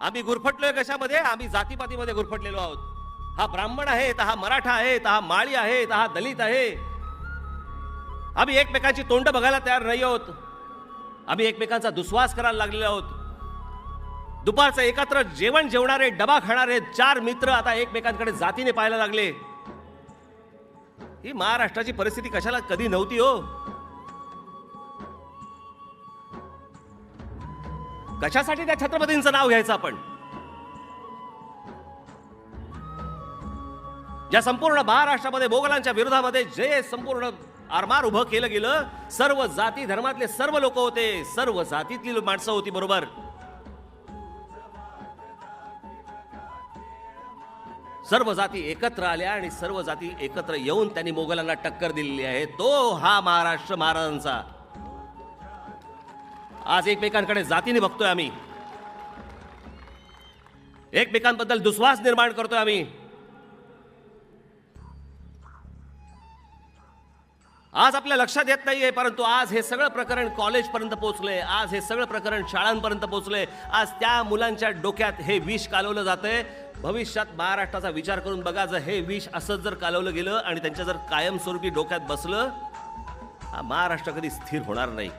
आम्ही गुरफटलोय कशामध्ये? आम्ही जातीपातीमध्ये गुरफटलेलो आहोत. हा ब्राह्मण आहे तर हा मराठा आहे तर हा माळी आहे तर हा दलित आहे. आम्ही एकमेकांची तोंड बघायला तयार नाही आहोत. आम्ही एकमेकांचा दुस्वास करायला लागलेलो आहोत. दुपारचं एकत्र जेवण जेवणारे डबा खाणारे चार मित्र आता एकमेकांकडे जातीने पाहायला लागले. ही महाराष्ट्राची परिस्थिती कशाला कधी नव्हती हो? कशासाठी त्या छत्रपतींचं नाव घ्यायचं आपण? ज्या संपूर्ण महाराष्ट्रामध्ये मोगलांच्या विरोधामध्ये जे संपूर्ण आरमार उभं केलं गेलं सर्व जाती धर्मातले सर्व लोक होते. सर्व जातीतली माणसं होती बरोबर? सर्व जाती एकत्र आल्या आणि सर्व जाती एकत्र येऊन त्यांनी मोगलांना टक्कर दिलेली आहे. तो हा महाराष्ट्र महाराजांचा. आज एकमेकांकडे जातीने बघतोय आम्ही. एकमेकांबद्दल दुस्वास निर्माण करतोय आम्ही. आज आपल्या लक्षात येत नाहीये परंतु आज हे सगळं प्रकरण कॉलेजपर्यंत पोहोचले आज हे सगळं प्रकरण शाळांपर्यंत पोहोचले आज त्या मुलांच्या डोक्यात हे विष कालवलं जातंय. भविष्यात महाराष्ट्राचा विचार करून बघा जर हे विष असंच जर कालवलं गेलं आणि त्यांच्या जर कायमस्वरूपी डोक्यात बसलं हा महाराष्ट्र कधी स्थिर होणार नाही.